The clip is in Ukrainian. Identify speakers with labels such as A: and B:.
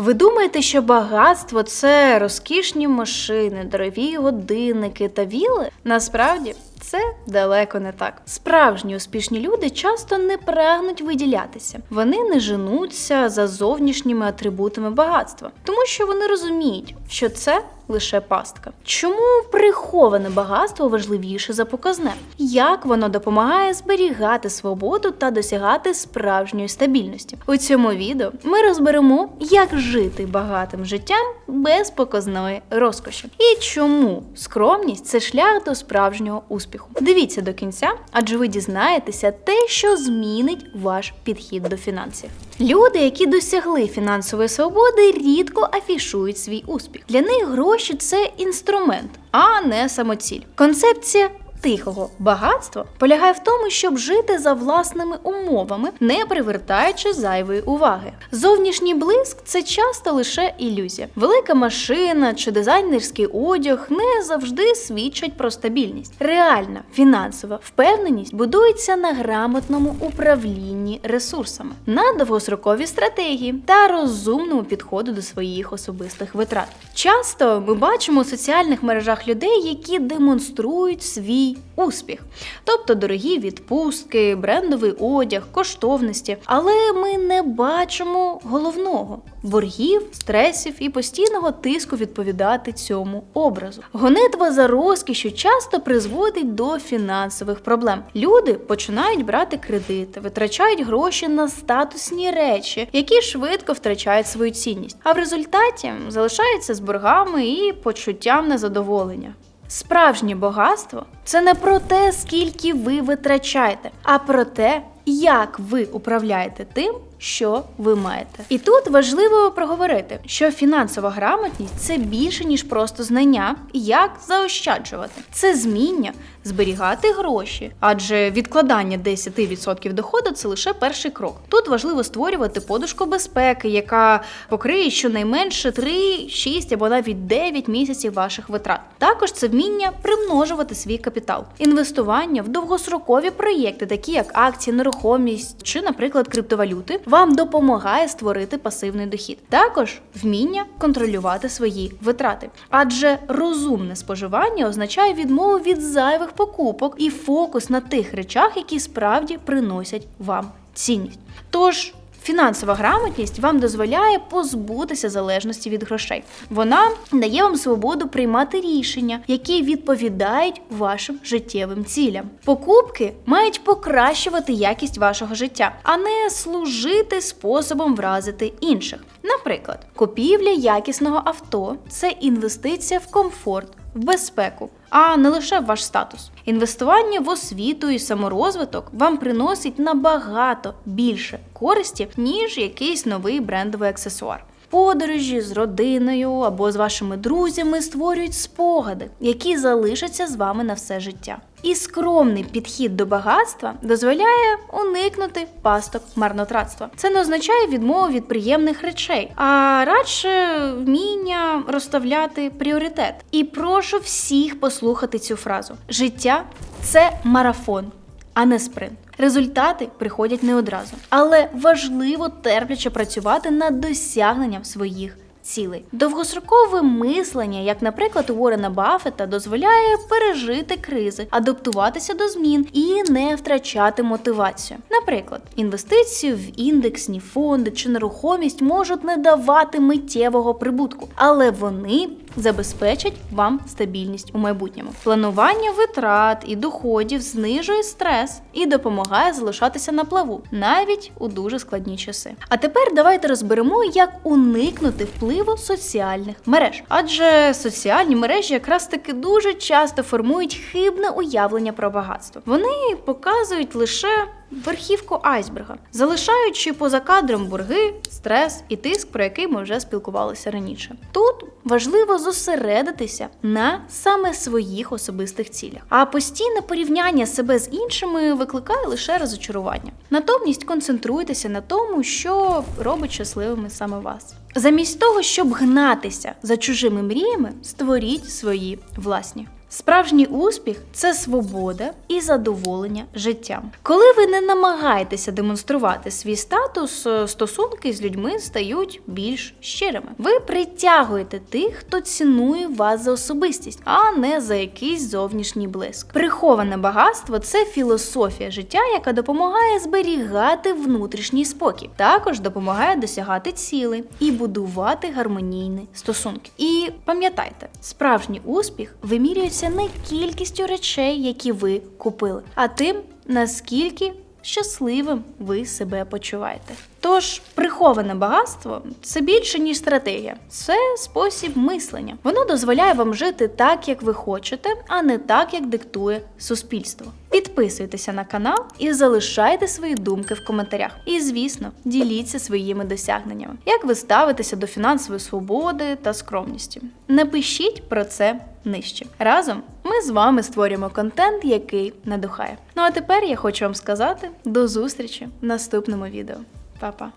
A: Ви думаєте, що багатство це розкішні машини, дорогі годинники та віли? Насправді. Це далеко не так. Справжні успішні люди часто не прагнуть виділятися. Вони не женуться за зовнішніми атрибутами багатства, тому що вони розуміють, що це лише пастка. Чому приховане багатство важливіше за показне? Як воно допомагає зберігати свободу та досягати справжньої стабільності? У цьому відео ми розберемо, як жити багатим життям без показної розкоші, і чому скромність це шлях до справжнього успіху. Дивіться до кінця, адже ви дізнаєтеся те, що змінить ваш підхід до фінансів. Люди, які досягли фінансової свободи, рідко афішують свій успіх. Для них гроші це інструмент, а не самоціль. Концепція. Тихого багатства полягає в тому, щоб жити за власними умовами, не привертаючи зайвої уваги. Зовнішній блиск це часто лише ілюзія. Велика машина чи дизайнерський одяг не завжди свідчать про стабільність. Реальна фінансова впевненість будується на грамотному управлінні ресурсами, на довгостроковій стратегії та розумному підходу до своїх особистих витрат. Часто ми бачимо у соціальних мережах людей, які демонструють свій успіх, тобто дорогі відпустки, брендовий одяг, коштовності. Але ми не бачимо головного боргів, стресів і постійного тиску відповідати цьому образу. Гонитва за розкішю часто призводить до фінансових проблем. Люди починають брати кредити, витрачають гроші на статусні речі, які швидко втрачають свою цінність, а в результаті залишаються з боргами і почуттям незадоволення. Справжнє багатство це не про те, скільки ви витрачаєте, а про те, як ви управляєте тим, що ви маєте. І тут важливо проговорити, що фінансова грамотність це більше ніж просто знання, як заощаджувати. Це зміння зберігати гроші, адже відкладання 10% доходу це лише перший крок. Тут важливо створювати подушку безпеки, яка покриє щонайменше 3, 6 або навіть 9 місяців ваших витрат. Також це вміння примножувати свій капітал, інвестування в довгострокові проєкти, такі як акції, нерухомість чи, наприклад, криптовалюти, вам допомагає створити пасивний дохід. Також вміння контролювати свої витрати, адже розумне споживання означає відмову від зайвих покупок і фокус на тих речах, які справді приносять вам цінність. Тож Фінансова грамотність вам дозволяє позбутися залежності від грошей. Вона дає вам свободу приймати рішення, які відповідають вашим життєвим цілям. Покупки мають покращувати якість вашого життя, а не служити способом вразити інших. Наприклад, купівля якісного авто це інвестиція в комфорт в безпеку, а не лише в ваш статус. Інвестування в освіту і саморозвиток вам приносить набагато більше користі, ніж якийсь новий брендовий аксесуар. Подорожі з родиною або з вашими друзями створюють спогади, які залишаться з вами на все життя. І скромний підхід до багатства дозволяє уникнути пасток марнотратства. Це не означає відмову від приємних речей, а радше вміння розставляти пріоритет. І прошу всіх послухати цю фразу: життя це марафон, а не спринт. Результати приходять не одразу, але важливо терпляче працювати над досягненням своїх цілей. Довгострокове мислення, як, наприклад, у Уоррена Баффета, дозволяє пережити кризи, адаптуватися до змін і не втрачати мотивацію. Наприклад, інвестиції в індексні фонди чи нерухомість можуть не давати миттєвого прибутку, але вони забезпечать вам стабільність у майбутньому. Планування витрат і доходів знижує стрес і допомагає залишатися на плаву, навіть у дуже складні часи. А тепер давайте розберемо, як уникнути впливу соціальних мереж. Адже соціальні мережі якраз таки дуже часто формують хибне уявлення про багатство. Вони показують лише верхівку айсберга, залишаючи поза кадром борги, стрес і тиск, про який ми вже спілкувалися раніше. Тут важливо зосередитися на саме своїх особистих цілях, а постійне порівняння себе з іншими викликає лише розочарування. Натомість концентруйтеся на тому, що робить щасливими саме вас. Замість того, щоб гнатися за чужими мріями, створіть свої власні. Справжній успіх це свобода і задоволення життям. Коли ви не намагаєтеся демонструвати свій статус, е, стосунки з людьми стають більш щирими. Ви притягуєте тих, хто цінує вас за особистість, а не за якийсь зовнішній блиск. Приховане багатство це філософія життя, яка допомагає зберігати внутрішній спокій. Також допомагає досягати цілей і будувати гармонійні стосунки. І пам'ятайте, справжній успіх вимірюється не кількістю речей, які ви купили, а тим, наскільки щасливим ви себе почуваєте. Тож приховане багатство це більше ніж стратегія, це спосіб мислення. Воно дозволяє вам жити так, як ви хочете, а не так, як диктує суспільство. Підписуйтеся на канал і залишайте свої думки в коментарях. І, звісно, діліться своїми досягненнями, як ви ставитеся до фінансової свободи та скромності. Напишіть про це нижче. Разом ми з вами створюємо контент, який надихає. Ну а тепер я хочу вам сказати до зустрічі в наступному відео. Па-па!